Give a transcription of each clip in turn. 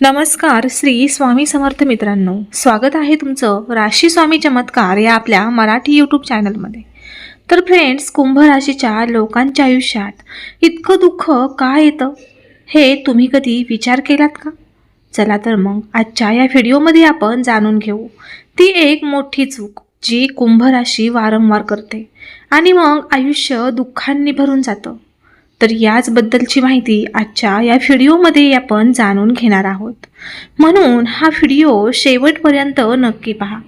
नमस्कार श्री स्वामी समर्थ मित्रांनो. स्वागत आहे तुमचं राशी स्वामी चमत्कार या आपल्या मराठी यूट्यूब चॅनलमध्ये तर फ्रेंड्स कुंभ राशीच्या लोकांच्या आयुष्यात इतकं दुःख का येतं? हे तुम्ही कधी विचार केलात का? चला तर मग आजच्या या व्हिडिओमध्ये आपण जाणून घेऊ. ती एक मोठी चूक जी कुंभ राशी वारंवार करते आणि मग आयुष्य दुःखांनी भरून जातं. तर याचबद्दलची माहिती आजच्या या व्हिडिओमध्ये आपण जाणून घेणार आहोत. म्हणून हा व्हिडिओ शेवटपर्यंत नक्की पहा.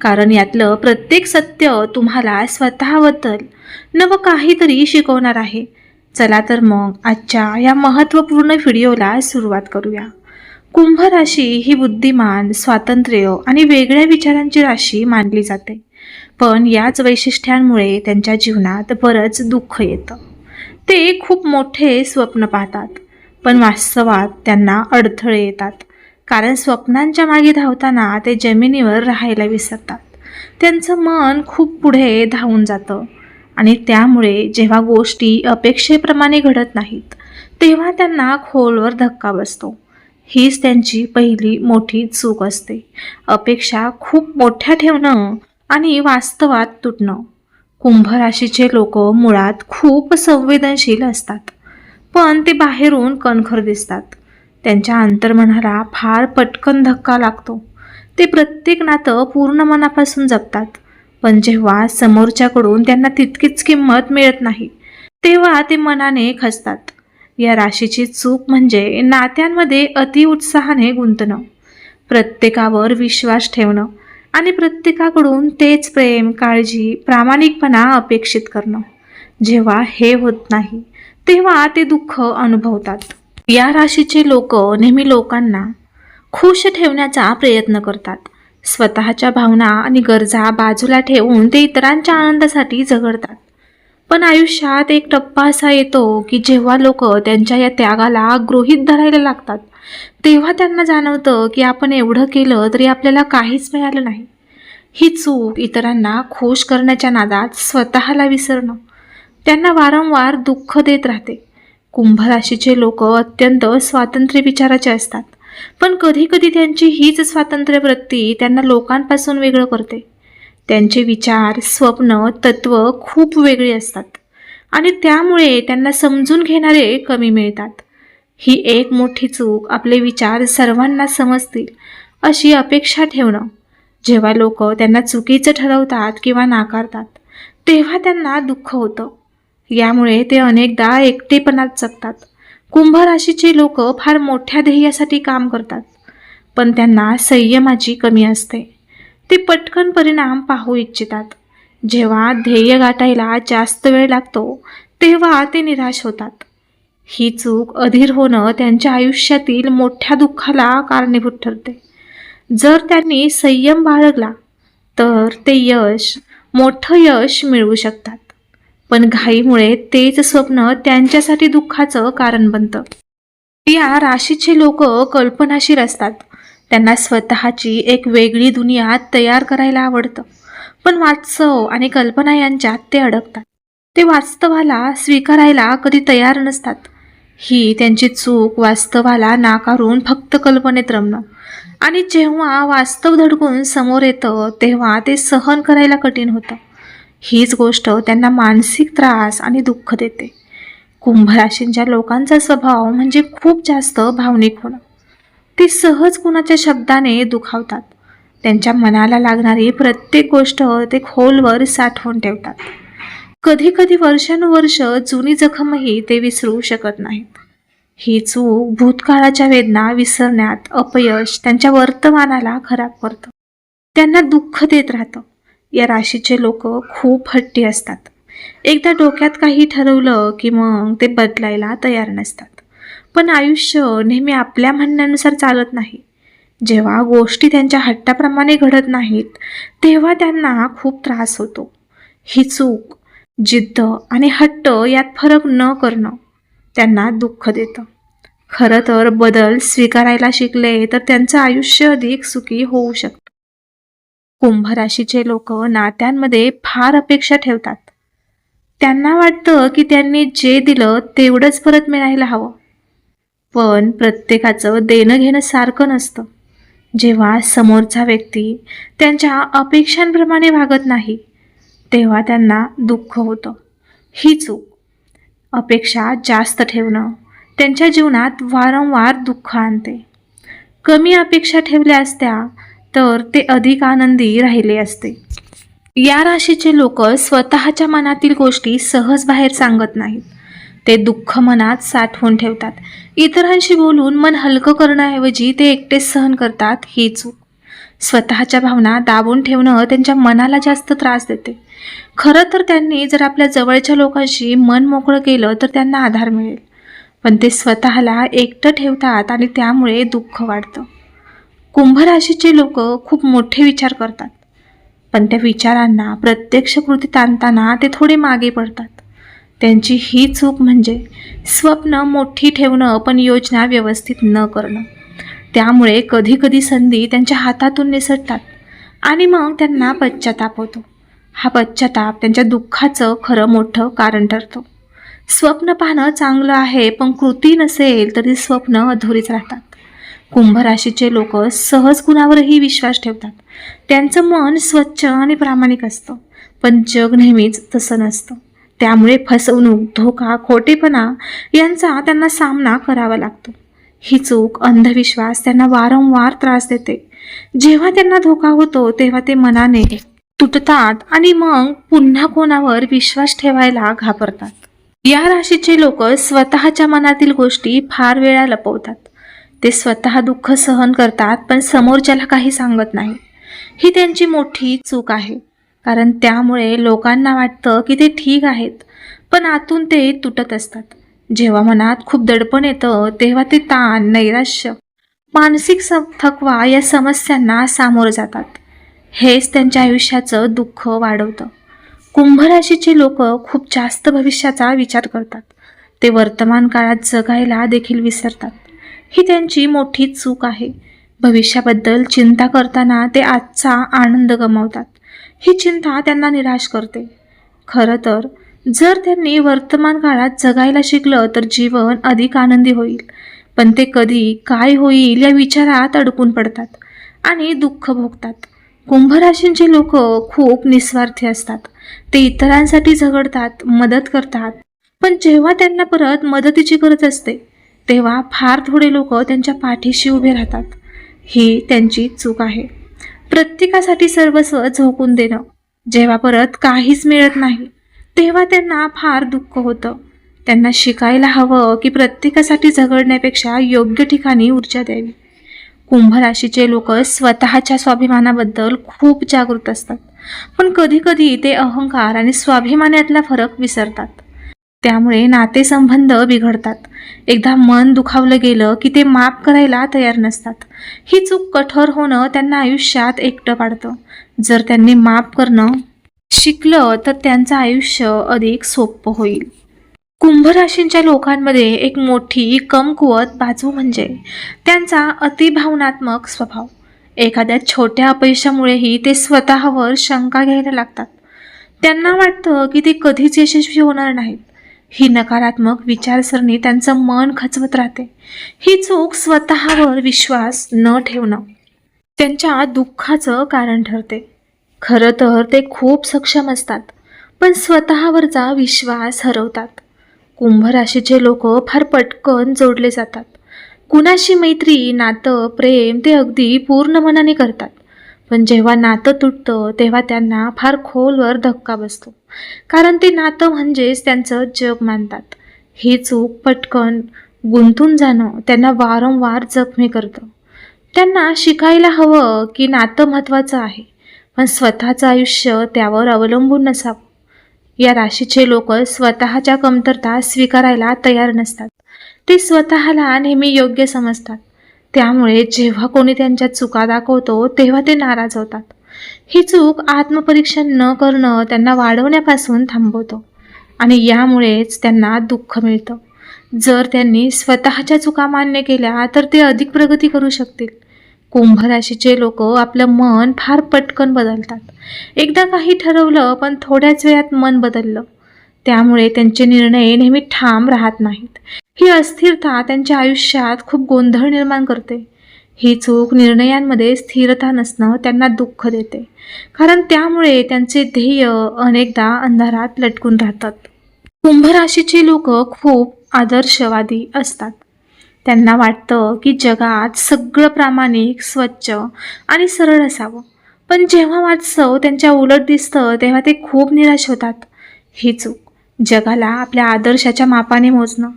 कारण यातलं प्रत्येक सत्य तुम्हाला स्वतःबद्दल नवं काहीतरी शिकवणार आहे. चला तर मग आजच्या या महत्त्वपूर्ण व्हिडिओला सुरुवात करूया. कुंभ राशी ही बुद्धिमान स्वातंत्र्य आणि वेगळ्या विचारांची राशी मानली जाते. पण याच वैशिष्ट्यांमुळे त्यांच्या जीवनात बरंच दुःख येतं. ते खूप मोठे स्वप्न पाहतात पण वास्तवात त्यांना अडथळे येतात. कारण स्वप्नांच्या मागे धावताना ते जमिनीवर राहायला विसरतात. त्यांचं मन खूप पुढे धावून जातं. आणि त्यामुळे जेव्हा गोष्टी अपेक्षेप्रमाणे घडत नाहीत तेव्हा त्यांना खोलवर धक्का बसतो. हीच त्यांची पहिली मोठी चूक असते. अपेक्षा खूप मोठ्या ठेवणं आणि वास्तवात तुटणं. कुंभ राशीचे लोक मुळात खूप संवेदनशील असतात. पण ते बाहेरून कणखर दिसतात. त्यांच्या अंतर्मनाला फार पटकन धक्का लागतो. ते प्रत्येक नातं पूर्ण मनापासून जपतात. पण जेव्हा समोरच्याकडून त्यांना तितकीच किंमत मिळत नाही तेव्हा ते मनाने खचतात. या राशीची चूक म्हणजे नात्यांमध्ये अतिउत्साहाने गुंतणं. प्रत्येकावर विश्वास ठेवणं. आणि प्रत्येकाकडून तेच प्रेम काळजी प्रामाणिकपणा अपेक्षित करणं. जेव्हा हे होत नाही तेव्हा ते दुःख अनुभवतात. या राशीचे लोक नेहमी लोकांना खुश ठेवण्याचा प्रयत्न करतात. स्वतःच्या भावना आणि गरजा बाजूला ठेवून ते इतरांच्या आनंदासाठी झगडतात. पण आयुष्यात एक टप्पा असा येतो की जेव्हा लोक त्यांच्या या त्यागाला गृहीत धरायला लागतात तेव्हा त्यांना जाणवतं की आपण एवढं केलं तरी आपल्याला काहीच मिळालं नाही. ही चूक इतरांना खुश करण्याच्या नादात स्वतःला विसरणं. त्यांना वारंवार दुःख देत राहते. कुंभ राशीचे लोक अत्यंत स्वातंत्र्य विचाराचे असतात. पण कधीकधी त्यांची हीच स्वातंत्र्य वृत्ती त्यांना लोकांपासून वेगळं करते. त्यांचे विचार स्वप्न तत्व खूप वेगळी असतात. आणि त्यामुळे त्यांना समजून घेणारे कमी मिळतात. ही एक मोठी चूक आपले विचार सर्वांना समजतील अशी अपेक्षा ठेवणं. जेव्हा लोक त्यांना चुकीचं ठरवतात किंवा नाकारतात तेव्हा त्यांना दुःख होतं. यामुळे ते अनेकदा एकटेपणात जगतात. कुंभ राशीचे लोक फार मोठ्या ध्येयासाठी काम करतात पण त्यांना संयमाची कमी असते. ते पटकन परिणाम पाहू इच्छितात. जेव्हा ध्येय गाठायला जास्त वेळ लागतो तेव्हा ते निराश होतात. ही चूक अधीर होणं त्यांच्या आयुष्यातील मोठ्या दुःखाला कारणीभूत ठरते. जर त्यांनी संयम बाळगला तर ते यश मोठं यश मिळवू शकतात. पण घाईमुळे तेच स्वप्न त्यांच्यासाठी दुःखाचं कारण बनतं. या राशीचे लोक कल्पनाशीर असतात. त्यांना स्वतःची एक वेगळी दुनिया तयार करायला आवडतं. पण वास्तव आणि कल्पना यांच्यात ते अडकतात. ते वास्तवाला स्वीकारायला कधी तयार नसतात. ही त्यांची चूक वास्तवाला नाकारून फक्त कल्पनेत रमणं. आणि जेव्हा वास्तव धडकून समोर येतं तेव्हा ते सहन करायला कठीण होतं. हीच गोष्ट त्यांना मानसिक त्रास आणि दुःख देते. कुंभराशींच्या लोकांचा स्वभाव म्हणजे खूप जास्त भावनिक होणं. ते सहज कुणाच्या शब्दाने दुखावतात. त्यांच्या मनाला लागणारी प्रत्येक गोष्ट ते खोलवर साठवून ठेवतात. कधी कधी वर्षानुवर्ष जुनी जखमही ते विसरू शकत नाहीत. ही चूक भूतकाळाच्या वेदना विसरण्यात अपयश त्यांच्या वर्तमानाला खराब करतं. त्यांना दुःख देत राहतं. या राशीचे लोक खूप हट्टी असतात. एकदा डोक्यात काही ठरवलं की मग ते बदलायला तयार नसतात. पण आयुष्य नेहमी आपल्या म्हणण्यानुसार चालत नाही. जेव्हा गोष्टी त्यांच्या हट्टाप्रमाणे घडत नाहीत तेव्हा त्यांना खूप त्रास होतो. ही चूक जिद्द आणि हट्ट यात फरक न करणं त्यांना दुःख देतं. खरं तर बदल स्वीकारायला शिकले तर त्यांचं आयुष्य अधिक सुखी होऊ शकतं. कुंभ राशीचे लोक नात्यांमध्ये फार अपेक्षा ठेवतात. त्यांना वाटतं की त्यांनी जे दिलं तेवढंच परत मिळायला हवं. पण प्रत्येकाचं देणं घेणं सारखं नसतं. जेव्हा समोरचा व्यक्ती त्यांच्या अपेक्षांप्रमाणे वागत नाही तेव्हा त्यांना दुःख होतं. ही चूक अपेक्षा जास्त ठेवणं त्यांच्या जीवनात वारंवार दुःख आणते. कमी अपेक्षा ठेवल्या असत्या तर ते अधिक आनंदी राहिले असते. या राशीचे लोक स्वतःच्या मनातील गोष्टी सहज बाहेर सांगत नाहीत. ते दुःख मनात साठवून ठेवतात. इतरांशी बोलून मन हलकं करण्याऐवजी ते एकटेच सहन करतात ही चूक. स्वतःच्या भावना दाबून ठेवणं त्यांच्या मनाला जास्त त्रास देते. खरं तर त्यांनी जर आपल्या जवळच्या लोकांशी मन मोकळं केलं तर त्यांना आधार मिळेल. पण ते स्वतःला एकटं ठेवतात आणि त्यामुळे दुःख वाढतं. कुंभ राशीचे लोक खूप मोठे विचार करतात. पण त्या विचारांना प्रत्यक्ष कृतीत आणताना ते थोडे मागे पडतात. त्यांची ही चूक म्हणजे स्वप्न मोठी ठेवणं पण योजना व्यवस्थित न करणं. त्यामुळे कधीकधी संधी त्यांच्या हातातून निसटतात आणि मग त्यांना पश्चाताप होतो. हा पश्चाताप त्यांच्या दुःखाचं खरं मोठं कारण ठरतो. स्वप्न पाहणं चांगलं आहे पण कृती नसेल तरी स्वप्न अधुरीच राहतात. कुंभ राशीचे लोक सहज कुणावरही विश्वास ठेवतात. त्यांचं मन स्वच्छ आणि प्रामाणिक असतं. पण जग नेहमीच तसं नसतं. त्यामुळे फसवणूक धोका खोटेपणा यांचा त्यांना सामना करावा लागतो. ही चूक अंधविश्वास त्यांना वारंवार त्रास देते. जेव्हा त्यांना धोका होतो तेव्हा ते मनाने तुटतात आणि मग पुन्हा कोणावर विश्वास ठेवायला घाबरतात. या राशीचे लोक स्वतःच्या मनातील गोष्टी फार वेळा लपवतात. ते स्वतः दुःख सहन करतात पण समोरच्याला काही सांगत नाही. ही त्यांची मोठी चूक आहे. कारण त्यामुळे लोकांना वाटतं की ते ठीक आहेत पण आतून ते तुटत असतात. जेव्हा मनात खूप दडपण येतं तेव्हा ते ताण नैराश्य मानसिक स थकवा या समस्यांना सामोरं जातात. हेच त्यांच्या आयुष्याचं दुःख वाढवतं. कुंभ राशीचे लोक खूप जास्त भविष्याचा विचार करतात. ते वर्तमान काळात जगायला देखील विसरतात. ही त्यांची मोठी चूक आहे. भविष्याबद्दल चिंता करताना ते आजचा आनंद गमावतात. ही चिंता त्यांना निराश करते. खरं तर जर त्यांनी वर्तमान काळात जगायला शिकलं तर जीवन अधिक आनंदी होईल. पण ते कधी काय होईल या विचारात अडकून पडतात आणि दुःख भोगतात. कुंभराशींचे लोक खूप निस्वार्थी असतात. ते इतरांसाठी झगडतात मदत करतात. पण जेव्हा त्यांना परत मदतीची गरज असते तेव्हा फार थोडे लोक त्यांच्या पाठीशी उभे राहतात. ही त्यांची चूक आहे. प्रत्येकासाठी सर्वस्व झोकून देणं जेव्हा परत काहीच मिळत नाही तेव्हा त्यांना फार दुःख होतं. त्यांना शिकायला हवं की प्रत्येकासाठी झगडण्यापेक्षा योग्य ठिकाणी ऊर्जा द्यावी. कुंभ राशीचे लोक स्वतःच्या स्वाभिमानाबद्दल खूप जागृत असतात. पण कधीकधी ते अहंकार आणि स्वाभिमान यातला फरक विसरतात. त्यामुळे नातेसंबंध बिघडतात. एकदा मन दुखावलं गेलं की ते माफ करायला तयार नसतात. ही चूक कठोर होणं त्यांना आयुष्यात एकटं पाडतं. जर त्यांनी माफ करणं शिकलं तर त्यांचं आयुष्य अधिक सोपं होईल. कुंभ राशींच्या लोकांमध्ये एक मोठी कमकुवत बाजू म्हणजे त्यांचा अतिभावनात्मक स्वभाव. एखाद्या छोट्या अपयशामुळेही ते स्वतःवर शंका घ्यायला लागतात. त्यांना वाटतं की ते कधीच यशस्वी होणार नाहीत. ही नकारात्मक विचारसरणी त्यांचं मन खचवत राहते. ही चूक स्वतःवर विश्वास न ठेवणं त्यांच्या दुःखाचं कारण ठरते. खरं तर ते खूप सक्षम असतात पण स्वतःवरचा विश्वास हरवतात. कुंभ राशीचे लोक फार पटकन जोडले जातात. कुणाशी मैत्री नातं प्रेम ते अगदी पूर्ण मनाने करतात. पण जेव्हा नातं तुटतं तेव्हा त्यांना फार खोलवर धक्का बसतो. कारण ते नातं म्हणजेच त्यांचं जग मानतात. ही चूक पटकन गुंतून जाणं त्यांना वारंवार जखमी करतं. त्यांना शिकायला हवं की नातं महत्त्वाचं आहे. पण स्वतःचं आयुष्य त्यावर अवलंबून नसावं. या राशीचे लोक स्वतःच्या कमतरता स्वीकारायला तयार नसतात. ते स्वतःला नेहमी योग्य समजतात. त्यामुळे जेव्हा कोणी त्यांच्या चुका दाखवतो तेव्हा ते नाराज होतात. ही चूक आत्मपरीक्षण न करणं त्यांना वाढवण्यापासून थांबवतो आणि यामुळेच त्यांना दुःख मिळतं. जर त्यांनी स्वतःच्या चुका मान्य केल्या तर ते अधिक प्रगती करू शकतील. कुंभ राशीचे लोक आपलं मन फार पटकन बदलतात. एकदा काही ठरवलं पण थोड्याच वेळात मन बदललं. त्यामुळे त्यांचे निर्णय नेहमी ठाम राहत नाहीत. ही अस्थिरता त्यांच्या आयुष्यात खूप गोंधळ निर्माण करते. ही चूक निर्णयांमध्ये स्थिरता नसणं त्यांना दुःख देते. कारण त्यामुळे त्यांचे ध्येय अनेकदा अंधारात लटकून राहतात. कुंभ राशीचे लोक खूप आदर्शवादी असतात. त्यांना वाटतं की जगात सगळं प्रामाणिक स्वच्छ आणि सरळ असावं. पण जेव्हा वास्तव त्यांच्या उलट दिसतं तेव्हा ते खूप निराश होतात. ही चूक जगाला आपल्या आदर्शाच्या मापाने मोजणं.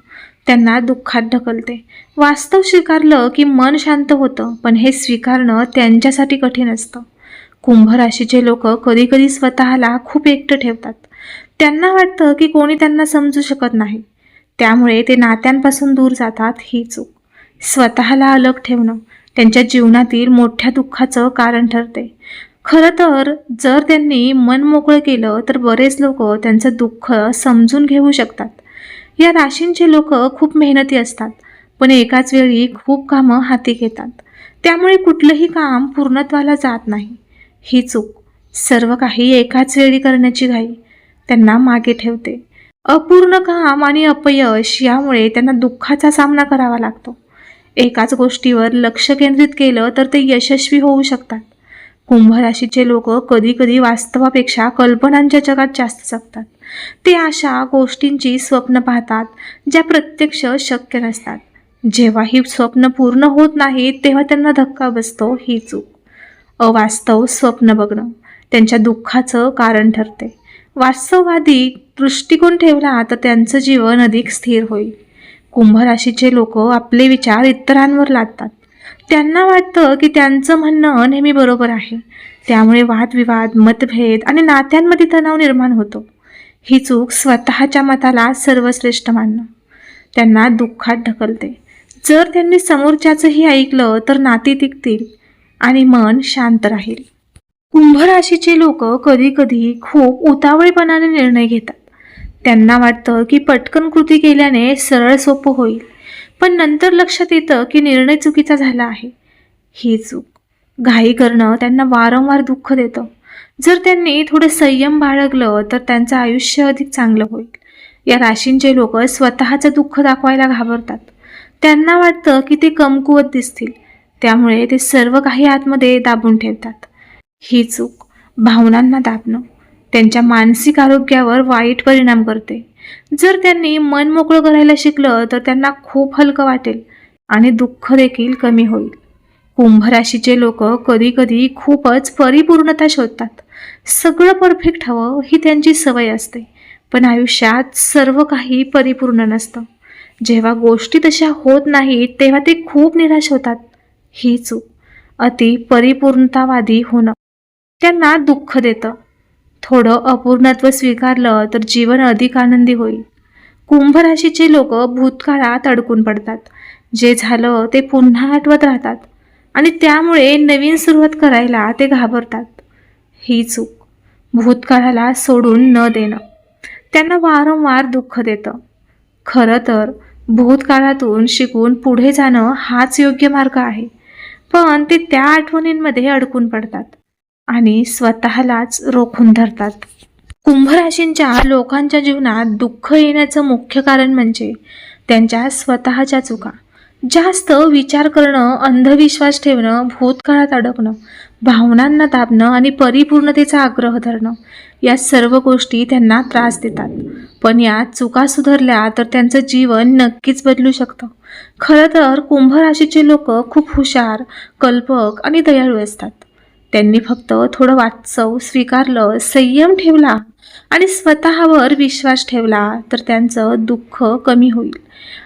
त्यांना दुःखात ढकलते. वास्तव स्वीकारलं की मन शांत होतं पण हे स्वीकारणं त्यांच्यासाठी कठीण असतं. कुंभ राशीचे लोक कधीकधी स्वतःला खूप एकटं ठेवतात. त्यांना वाटतं की कोणी त्यांना समजू शकत नाही. त्यामुळे ते नात्यांपासून दूर जातात ही चूक. स्वतःला अलग ठेवणं त्यांच्या जीवनातील मोठ्या दुःखाचं कारण ठरते. खरं तर जर त्यांनी मन मोकळं केलं तर बरेच लोक त्यांचं दुःख समजून घेऊ शकतात. या राशींचे लोक खूप मेहनती असतात पण एकाच वेळी खूप कामं हाती घेतात. त्यामुळे कुठलंही काम पूर्णत्वाला जात नाही. ही चूक सर्व काही एकाच वेळी करण्याची घाई त्यांना मागे ठेवते. अपूर्ण काम आणि अपयश यामुळे त्यांना दुःखाचा सामना करावा लागतो. एकाच गोष्टीवर लक्ष केंद्रित केलं तर ते यशस्वी होऊ शकतात. कुंभ राशीचे लोक कधी कधी वास्तवापेक्षा कल्पनांच्या जगात जास्त जगतात. ते अशा गोष्टींची स्वप्न पाहतात ज्या प्रत्यक्ष शक्य नसतात. जेव्हा ही स्वप्न पूर्ण होत नाहीत तेव्हा त्यांना धक्का बसतो ही चूक. अवास्तव स्वप्न बघणं त्यांच्या दुःखाचं कारण ठरते. वास्तववादी दृष्टिकोन ठेवला तर त्यांचं जीवन अधिक स्थिर होईल. कुंभराशीचे लोक आपले विचार इतरांवर लादतात. त्यांना वाटतं की त्यांचं म्हणणं नेहमी बरोबर आहे. त्यामुळे वादविवाद मतभेद आणि नात्यांमध्ये तणाव निर्माण होतो. ही चूक स्वतःच्या मताला सर्वश्रेष्ठ मानणं. त्यांना दुःखात ढकलते. जर त्यांनी समोरच्याचंही ऐकलं तर नाती टिकतील आणि मन शांत राहील. कुंभ राशीचे लोक कधी कधी खूप उतावळीपणाने निर्णय घेतात. त्यांना वाटतं की पटकन कृती केल्याने सरळ सोपं होईल. पण नंतर लक्षात येतं की निर्णय चुकीचा झाला आहे. ही चूक घाई करणं त्यांना वारंवार दुःख देतं. जर त्यांनी थोडं संयम बाळगलं तर त्यांचं आयुष्य अधिक चांगलं होईल. या राशींचे लोक स्वतःचं दुःख दाखवायला घाबरतात. त्यांना वाटतं की ते कमकुवत दिसतील. त्यामुळे ते सर्व काही आतमध्ये दाबून ठेवतात. ही चूक भावनांना दाबणं त्यांच्या मानसिक आरोग्यावर वाईट परिणाम करते. जर त्यांनी मन मोकळं करायला शिकलं तर त्यांना खूप हलकं वाटेल आणि दुःख देखील कमी होईल. कुंभ राशीचे लोक कधी कधी खूपच परिपूर्णता शोधतात. सगळं परफेक्ट हवं ही त्यांची सवय असते पण आयुष्यात सर्व काही परिपूर्ण नसतं. जेव्हा गोष्टी तशा होत नाहीत तेव्हा ते खूप निराश होतात. ही चूक अति परिपूर्णतावादी होणं. त्यांना दुःख देतं. थोडं अपूर्णत्व स्वीकारलं तर जीवन अधिक आनंदी होईल. कुंभ राशीचे लोक भूतकाळात अडकून पडतात. जे झालं ते पुन्हा आठवत राहतात. आणि त्यामुळे नवीन सुरुवात करायला ते घाबरतात. ही चूक भूतकाळाला सोडून न देणं. त्यांना वारंवार दुःख देतं. खरं तर भूतकाळातून शिकून पुढे जाणं हाच योग्य मार्ग आहे. पण ते त्या आठवणींमध्ये अडकून पडतात. आणि स्वतःलाच रोखून धरतात. कुंभ राशींच्या लोकांच्या जीवनात दुःख येण्याचं मुख्य कारण म्हणजे त्यांच्या स्वतःच्या चुका. जास्त विचार करणं अंधविश्वास ठेवणं भूतकाळात अडकणं भावनांना दाबणं आणि परिपूर्णतेचा आग्रह धरणं या सर्व गोष्टी त्यांना त्रास देतात. पण या चुका सुधारल्या तर त्यांचं जीवन नक्कीच बदलू शकतं. खरं तर कुंभ राशीचे लोक खूप हुशार कल्पक आणि दयाळू असतात. त्यांनी फक्त थोडं वाचव स्वीकारलं संयम ठेवला आणि स्वतःवर विश्वास ठेवला तर त्यांचं दुःख कमी होईल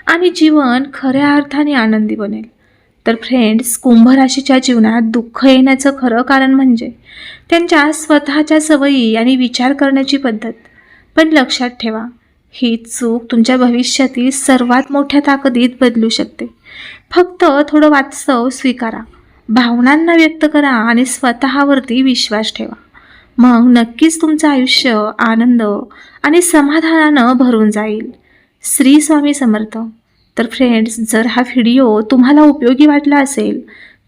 आणि जीवन खऱ्या अर्थाने आनंदी बनेल. तर फ्रेंड्स कुंभ राशीच्या जीवनात दुःख येण्याचं खरं कारण म्हणजे त्यांच्या स्वतःच्या सवयी आणि विचार करण्याची पद्धत. पण लक्षात ठेवा ही चूक तुमच्या भविष्यातील सर्वात मोठ्या ताकदीत बदलू शकते. फक्त थोडं वास्तव स्वीकारा. भावनांना व्यक्त करा आणि स्वतःवरती विश्वास ठेवा. मग नक्कीच तुमचं आयुष्य आनंद आणि समाधानानं भरून जाईल. श्री स्वामी समर्थ. तर फ्रेंड्स जर हा व्हिडिओ तुम्हाला उपयोगी वाटला असेल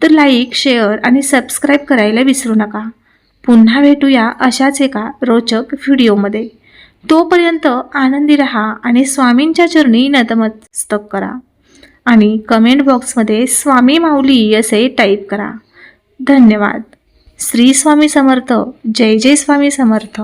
तर लाईक शेअर आणि सबस्क्राईब करायला विसरू नका. पुन्हा भेटूया अशाच एका रोचक व्हिडिओमध्ये तोपर्यंत आनंदी रहा आणि स्वामींच्या चरणी नतमस्तक करा. आणि कमेंट बॉक्समध्ये स्वामी माऊली असे टाईप करा. धन्यवाद. श्री स्वामी समर्थ. जय जय स्वामी समर्थ.